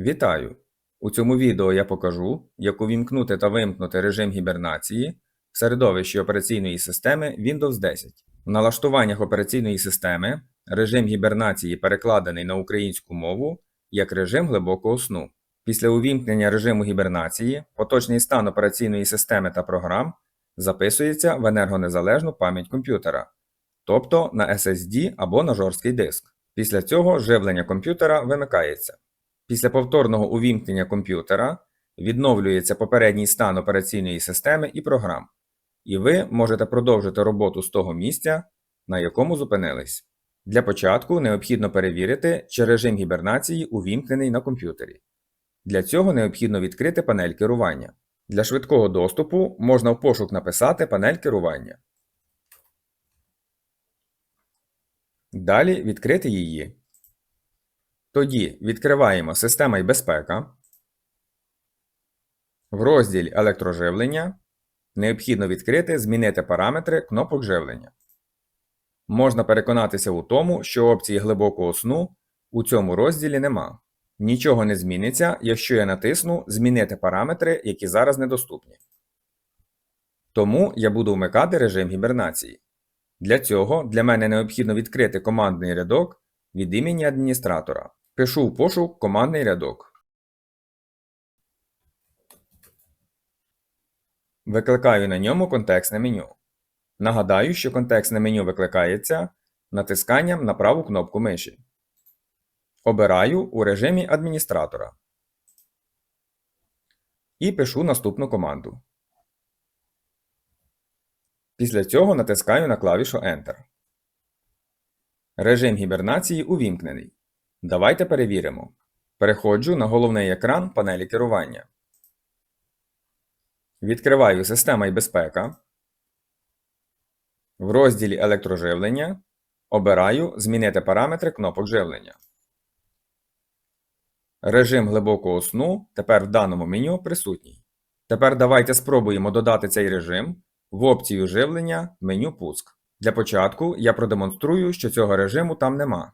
Вітаю! У цьому відео я покажу, як увімкнути та вимкнути режим гібернації в середовищі операційної системи Windows 10. В налаштуваннях операційної системи режим гібернації перекладений на українську мову як режим глибокого сну. Після увімкнення режиму гібернації поточний стан операційної системи та програм записується в енергонезалежну пам'ять комп'ютера, тобто на SSD або на жорсткий диск. Після цього живлення комп'ютера вимикається. Після повторного увімкнення комп'ютера відновлюється попередній стан операційної системи і програм, і ви можете продовжити роботу з того місця, на якому зупинились. Для початку необхідно перевірити, чи режим гібернації увімкнений на комп'ютері. Для цього необхідно відкрити панель керування. Для швидкого доступу можна в пошук написати панель керування. Далі відкрити її. Тоді відкриваємо Система і безпека. В розділі Електроживлення необхідно відкрити Змінити параметри кнопок живлення. Можна переконатися у тому, що опції глибокого сну у цьому розділі нема. Нічого не зміниться, якщо я натисну Змінити параметри, які зараз недоступні. Тому я буду вмикати режим гібернації. Для цього для мене необхідно відкрити командний рядок від імені адміністратора. Пишу в пошук командний рядок. Викликаю на ньому контекстне меню. Нагадаю, що контекстне меню викликається натисканням на праву кнопку миші. Обираю у режимі адміністратора. І пишу наступну команду. Після цього натискаю на клавішу Enter. Режим гібернації увімкнений. Давайте перевіримо. Переходжу на головний екран панелі керування. Відкриваю Система і безпека. В розділі Електроживлення обираю Змінити параметри кнопок живлення. Режим глибокого сну тепер в даному меню присутній. Тепер давайте спробуємо додати цей режим в опцію живлення меню Пуск. Для початку я продемонструю, що цього режиму там нема.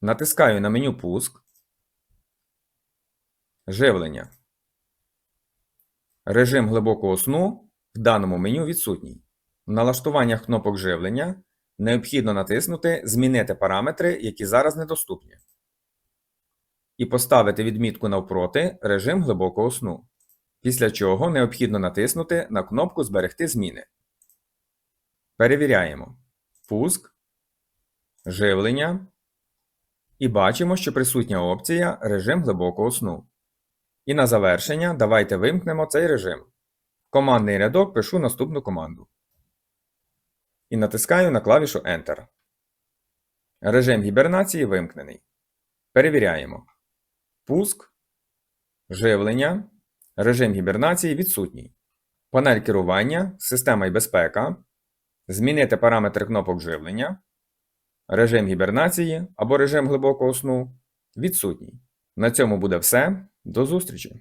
Натискаю на меню Пуск. Живлення. Режим глибокого сну в даному меню відсутній. В налаштуваннях кнопок живлення необхідно натиснути Змінити параметри, які зараз недоступні. І поставити відмітку навпроти режим глибокого сну. Після чого необхідно натиснути на кнопку Зберегти зміни. Перевіряємо. Пуск. Живлення. І бачимо, що присутня опція режим глибокого сну. І на завершення давайте вимкнемо цей режим. В командний рядок пишу наступну команду. І натискаю на клавішу Enter. Режим гібернації вимкнений. Перевіряємо. Пуск. Живлення. Режим гібернації відсутній. Панель керування, система і безпека. Змінити параметри кнопок живлення. Режим гібернації або режим глибокого сну відсутній. На цьому буде все. До зустрічі!